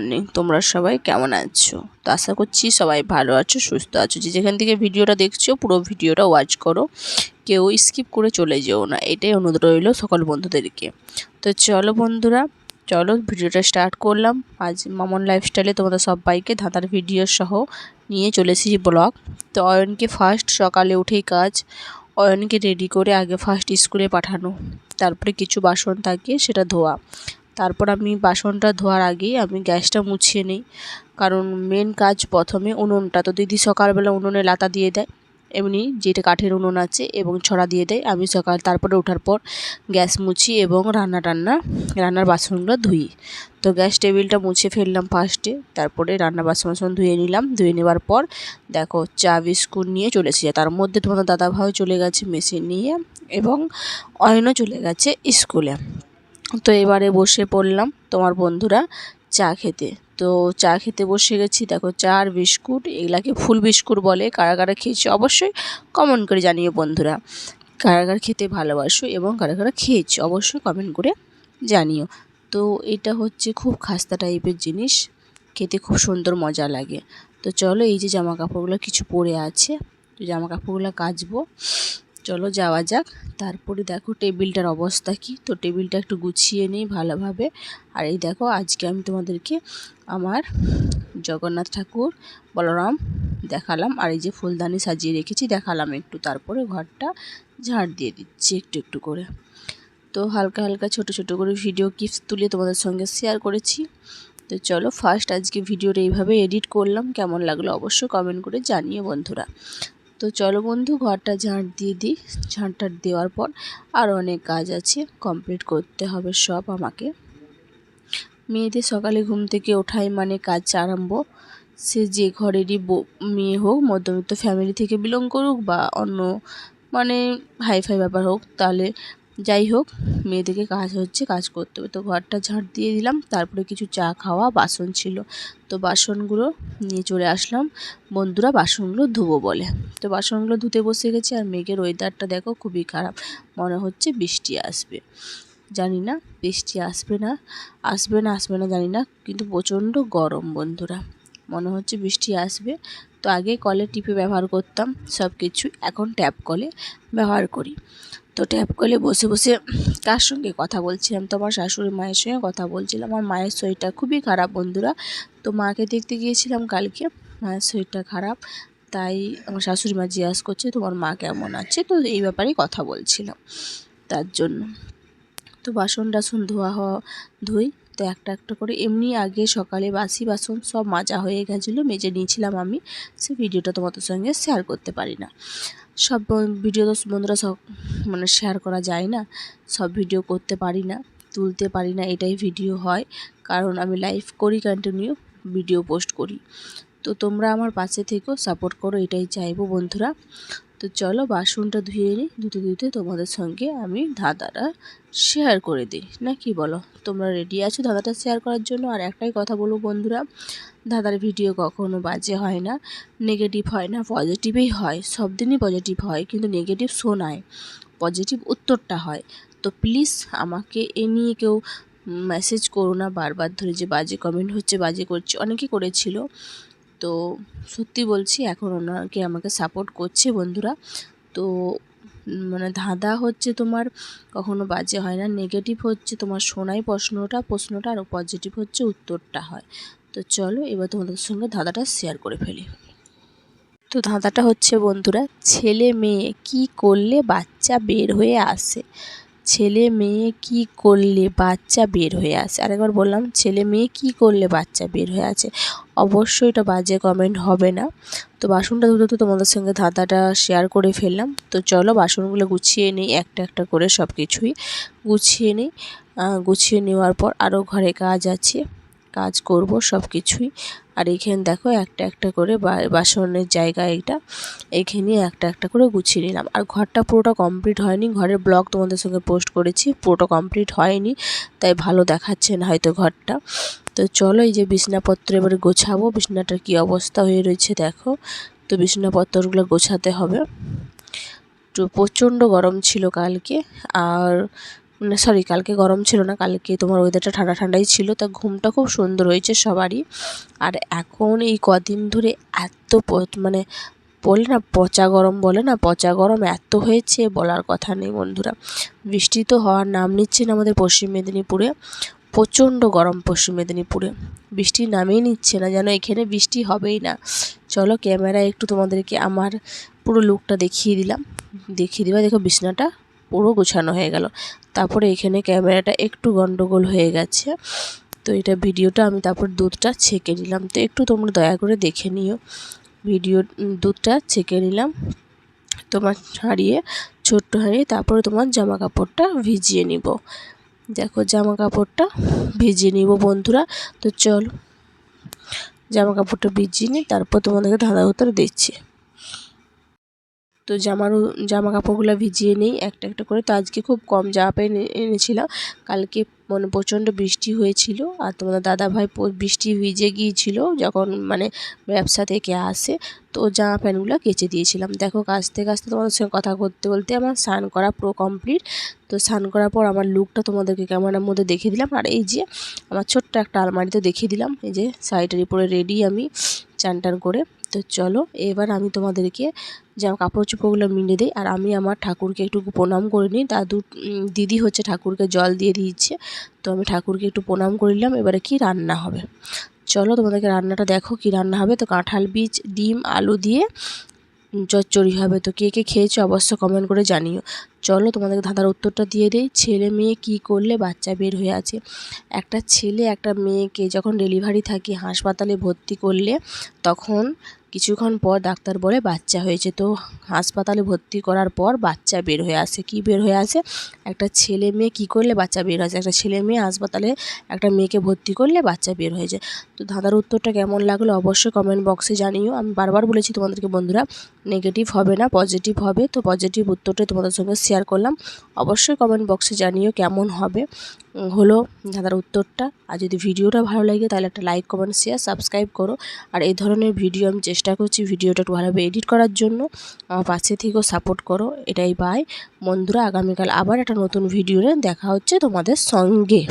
Morning তোমরা সবাই কেমন আছো? তো আশা করছি সবাই ভালো আছো, সুস্থ আছো। যে যেখান থেকে ভিডিওটা দেখছ, পুরো ভিডিওটা ওয়াচ করো। কেউ স্কিপ করে চলে যেও না। এটাই অনুরোধ রইল সকল বন্ধুদেরকে। তো চলো বন্ধুরা, চলো ভিডিওটা স্টার্ট করলাম। আজ মামন লাইফস্টাইলে তোমাদের সবাইকে ধাঁধার ভিডিও সহ নিয়ে চলে এসেছি ব্লগ তো অয়নকে ফার্স্ট সকালে উঠেই কাজ। অয়নকে রেডি করে আগে ফার্স্ট স্কুলে পাঠানো। তারপরে কিছু বাসন থাকে, সেটা ধোয়া। তারপর আমি বাসনটা ধোয়ার আগেই আমি গ্যাসটা মুছিয়ে নিই। কারণ মেন কাজ প্রথমে উনুনটা। তো দিদি সকালবেলা উনুনে লাতা দিয়ে দেয়, এমনি যেটা কাঠের উনুন আছে এবং ছড়া দিয়ে দেয়। আমি সকাল, তারপরে ওঠার পর গ্যাস মুছি এবং রান্না টান্না, রান্নার বাসনগুলো ধুই। তো গ্যাস টেবিলটা মুছে ফেললাম ফার্স্টে, তারপরে রান্না বাসন বাসন ধুয়ে নিলাম। ধুয়ে নেওয়ার পর দেখো চা, বিস্কুট নিয়ে চলে এসেছে। তার মধ্যে তোমাদের দাদাভাও চলে গেছে মেশিন নিয়ে এবং অয়নও চলে গেছে স্কুলে। তো এবারে বসে পড়লাম তোমার বন্ধুরা চা খেতে। তো চা খেতে বসে গেছি, দেখো চা আর বিস্কুট, এগুলাকে ফুল বিস্কুট বলে কারা কারা খেয়েছে অবশ্যই কমেন্ট করে জানিও বন্ধুরা। কারা কারা খেতে ভালোবাসো এবং কারা কারা খেয়েছো অবশ্যই কমেন্ট করে জানিও। তো এটা হচ্ছে খুব খাস্তা টাইপের জিনিস, খেতে খুব সুন্দর মজা লাগে। তো চলো এই যে জামা কাপড়গুলো কিছু পরে আছে, জামা কাপড়গুলো কাচবো। চলো যাওয়া যাক। তারপরে দেখো টেবিলটার অবস্থা কি। তো টেবিলটা একটু গুছিয়ে নিই ভালোভাবে। আর এই দেখো, আজকে আমি তোমাদেরকে আমার জগন্নাথ ঠাকুর, বলরাম দেখালাম। আর এই যে ফুলদানি সাজিয়ে রেখেছি, দেখালাম একটু। তারপরে ঘরটা ঝাড় দিয়ে দিচ্ছি একটু একটু করে। তো হালকা হালকা ছোট ছোট করে ভিডিও কিপস তুলে তোমাদের সঙ্গে শেয়ার করেছি। তো চলো ফার্স্ট আজকে ভিডিওটা এইভাবে এডিট করলাম। কেমন লাগল অবশ্যই কমেন্ট করে জানিও বন্ধুরা। তো চলো বন্ধু, ঘরটা ঝাঁট দিয়ে দিই। ঝাঁটটাট দেওয়ার পর আর অনেক কাজ আছে কমপ্লিট করতে হবে সব আমাকে। মেয়েদের সকালে ঘুম থেকে ওঠাই মানে কাজ আরম্ভ। সে যে ঘরেরই মেয়ে হোক, মধ্যবিত্ত ফ্যামিলি থেকে বিলং করুক বা অন্য মানে হাইফাই ব্যাপার হোক, তাহলে যাই হোক, মেয়েদেরকে কাজ হচ্ছে, কাজ করতে হবে। তো ঘরটা ঝাঁট দিয়ে দিলাম, তারপরে কিছু চা খাওয়া, বাসন ছিল। তো বাসনগুলো নিয়ে চলে আসলাম। বন্ধুরা, বাসনগুলো ধুবো বলে। তো বাসনগুলো ধুতে বসে গেছি, আর মেঘের ওয়েদারটা দেখো খুবই খারাপ। মনে হচ্ছে বৃষ্টি আসবে। জানি না, বৃষ্টি আসবে না আসবে না আসবে না, জানি না। কিন্তু প্রচণ্ড গরম, বন্ধুরা। মনে হচ্ছে বৃষ্টি আসবে। তো আগে কলে টিপে ব্যবহার করতাম, সব কিছু। এখন ট্যাপ কলে ব্যবহার করি। তো ট্যাপ কলে বসে বসে কার সঙ্গে কথা বলছিলাম? তো আমার শাশুড়ি মায়ের সঙ্গে কথা বলছিলাম। আমার মায়ের শরীরটা খুবই খারাপ বন্ধুরা। তো মাকে দেখতে গিয়েছিলাম কালকে, মায়ের শরীরটা খারাপ। তাই আমার শাশুড়ি মা জিজ্ঞাসা করছে, তোমার মা কেমন আছে? তো এই ব্যাপারেই কথা বলছিলাম তার জন্য। তো বাসন টাসন ধোয়া হওয়া ধুই। তো একটা একটা করে। এমনি আগে সকালে বাসি বাসন সব মাজা হয়ে গেছিল, মেজে নিয়েছিলাম আমি। সে ভিডিওটা তোমাদের সঙ্গে শেয়ার করতে পারি না। সব ভিডিও তো বন্ধুরা সব মানে শেয়ার করা যায় না। সব ভিডিও করতে পারি না, তুলতে পারি না, এটাই ভিডিও হয়। কারণ আমি লাইভ করি কন্টিনিউ ভিডিও পোস্ট করি। তো তোমরা আমার পাশে থেকেও সাপোর্ট করো, এটাই চাইব বন্ধুরা। তো চলো বাসনটা ধুয়ে নিই। ধুতে ধুতে তোমাদের সঙ্গে আমি ধাঁধাটা শেয়ার করে দিই। না কি বলো? তোমরা রেডি আছো ধাঁধাটা শেয়ার করার জন্য? আর একটাই কথা বলব বন্ধুরা, ধাঁধার ভিডিও কখনো বাজে হয় না। নেগেটিভ হয় না পজিটিভই হয়। সব দিনই পজিটিভ হয়, কিন্তু নেগেটিভ শোনায় পজিটিভ উত্তরটা হয়। তো প্লিজ আমাকে এ নিয়ে কেউ মেসেজ করো না। বারবার ধরে যে বাজে কমেন্ট হচ্ছে, বাজে করছে। অনেকে করেছিল। তো সত্যি বলছি, এখন ওনাকে আমাকে সাপোর্ট করছে বন্ধুরা। তো মানে ধাঁধা হচ্ছে তোমার, কখনো বাজে হয় না নেগেটিভ হচ্ছে তোমার শোনাই প্রশ্নটা প্রশ্নটা আর পজিটিভ হচ্ছে উত্তরটা হয়। তো চলো, এবার তোমাদের সঙ্গে ধাঁধাটা শেয়ার করে ফেলি। তো ধাঁধাটা হচ্ছে বন্ধুরা, ছেলে মেয়ে কি করলে বাচ্চা বের হয়ে আসে? ছেলে মেয়ে কি করলে বাচ্চা বের হয়ে আসে? আরেকবার বললাম, ছেলে মেয়ে কি করলে বাচ্চা বের হয়ে আছে অবশ্যই এটা বাজে কমেন্ট হবে না। তো বাসনটা ধুতে তো তোমাদের সঙ্গে ধাঁধাটা শেয়ার করে ফেললাম। তো চলো বাসনগুলো গুছিয়ে নিই, একটা একটা করে সব কিছুই গুছিয়ে নিই। গুছিয়ে নেওয়ার পর আরও ঘরে কাজ আছে। কাজ করব সব কিছুই আর এখানে দেখো একটা একটা করে বাসনের জায়গা এটা। এখানে একটা একটা করে গুছিয়ে নিলাম। আর ঘরটা পুরোটা কমপ্লিট হয়নি। ঘরের ব্লগ তোমাদের সঙ্গে পোস্ট করেছি। পুরোটা কমপ্লিট হয়নি। তাই ভালো দেখাচ্ছে না হয়তো ঘরটা। তো চলো এই যে বিছনাপত্র এবারে গোছাবো। বিছনাটার কি অবস্থা হয়ে রয়েছে দেখো। তো বিছনাপত্রগুলো গোছাতে হবে। প্রচণ্ড গরম ছিল কালকে। আর সরি কালকে গরম ছিল না, কালকে তোমার ওয়েদারটা ঠান্ডা ঠান্ডাই ছিল, তা ঘুমটা খুব সুন্দর হয়েছে সবারই। আর এখন এই কদিন ধরে এত মানে বলে না, পচা গরম বলে না, পচা গরম এত হয়েছে, বলার কথা নেই বন্ধুরা। বৃষ্টি তো হওয়ার নাম নিচ্ছে না আমাদের পশ্চিম মেদিনীপুরে, প্রচণ্ড গরম পশ্চিম মেদিনীপুরে। বৃষ্টি নামেই নিচ্ছে না, যেন এখানে বৃষ্টি হবেই না। চলো ক্যামেরায় একটু তোমাদেরকে আমার পুরো লুকটা দেখিয়ে দিলাম। দেখিয়ে দিবা, দেখো বিছনাটা। পুরো গোছানো হয়ে গেল। তারপরে এখানে ক্যামেরাটা একটু গন্ডগোল হয়ে গেছে। তো এটা ভিডিওটা আমি তারপর দুধটা ছেঁকে নিলাম। তো একটু তোমরা দয়া করে দেখে নিও। ভিডিও দুধটা ছেঁকে নিলাম। তোমার হারিয়ে ছোট্ট হারিয়ে তারপরে তোমার জামা কাপড়টা ভিজিয়ে নিব। দেখো জামা কাপড়টা ভিজিয়ে নিব বন্ধুরা। তো চলো জামা কাপড়টা ভিজিয়ে নিই। তারপর তোমাদেরকে ধাঁধা উত্তর দিচ্ছি। তো জামার জামা কাপড়গুলো ভিজিয়ে নিই, একটা একটা করে। তো আজকে খুব কম জামা প্যান্ট এনেছিলাম। কালকে মানে প্রচণ্ড বৃষ্টি হয়েছিল আর তোমাদের দাদা ভাই বৃষ্টি ভিজে গিয়েছিল যখন মানে ব্যবসা থেকে আসে। তো জামা প্যান্টগুলো কেচে দিয়েছিলাম। দেখো কাচতে কাচতে তোমাদের সঙ্গে কথা করতে বলতে আমার স্নান করা পুরো কমপ্লিট তো স্নান করার পর আমার লুকটা তোমাদেরকে ক্যামেরার মধ্যে দেখিয়ে দিলাম। আর এই যে আমার ছোট্ট একটা আলমারিতে দেখিয়ে দিলাম। এই যে শাড়িটার উপরে রেডি আমি চান করে। তো চলো, এবার আমি তোমাদেরকে জামা কাপড় চোপড়গুলো মিলে দিই আর আমি আমার ঠাকুরকে একটু প্রণাম করে নিই। দাদু দিদি হচ্ছে ঠাকুরকে জল দিয়ে দিচ্ছে, তো আমি ঠাকুরকে একটু প্রণাম করে নিলাম। এবারে কি রান্না হবে? চলো তোমাদেরকে রান্নাটা দেখো কি রান্না হবে। তো কাঁঠাল বীজ, ডিম, আলু দিয়ে চচ্চড়ি হবে। তো কে কে খেয়েছো অবশ্য কমেন্ট করে জানিও। চলো তোমাদেরকে ধাঁধার উত্তরটা দিয়ে দেই। ছেলে মেয়ে কি করলে বাচ্চা বের হয়ে আছে? একটা ছেলে, একটা মেয়েকে যখন ডেলিভারি থাকে হাসপাতালে ভর্তি করলে, তখন কিছুক্ষণ পর ডাক্তার বলে, বাচ্চা হয়েছে তো। হাসপাতালে ভর্তি করার পর বাচ্চা বের হয়ে আসে। কি বের হয়ে আসে? একটা ছেলে মেয়ে কী করলে বাচ্চা বের হয়েছে? একটা ছেলে মেয়ে হাসপাতালে একটা মেয়েকে ভর্তি করলে বাচ্চা বের হয়ে যায় তো ধাঁধার উত্তরটা কেমন লাগল অবশ্যই কমেন্ট বক্সে জানিও। আমি বারবার বলেছি তোমাদেরকে বন্ধুরা নেগেটিভ হবে না পজিটিভ হবে। তো পজিটিভ উত্তরটাই তোমাদের সঙ্গে শেয়ার করলাম। অবশ্যই কমেন্ট বক্সে জানিও কেমন হবে। হলো ধাঁধার উত্তরটা। আর যদি ভিডিওটা ভালো লাগে, তাহলে একটা লাইক কমেন্ট শেয়ার সাবস্ক্রাইব করো। আর এই ধরনের ভিডিও আমি চেষ্টা করছি ভিডিওটা একটু ভালোভাবে এডিট করার জন্য। আমার পাশে থেকেও সাপোর্ট করো। এটাই বাই বন্ধুরা, আগামীকাল আবার একটা নতুন ভিডিও দেখা হচ্ছে তোমাদের সঙ্গে।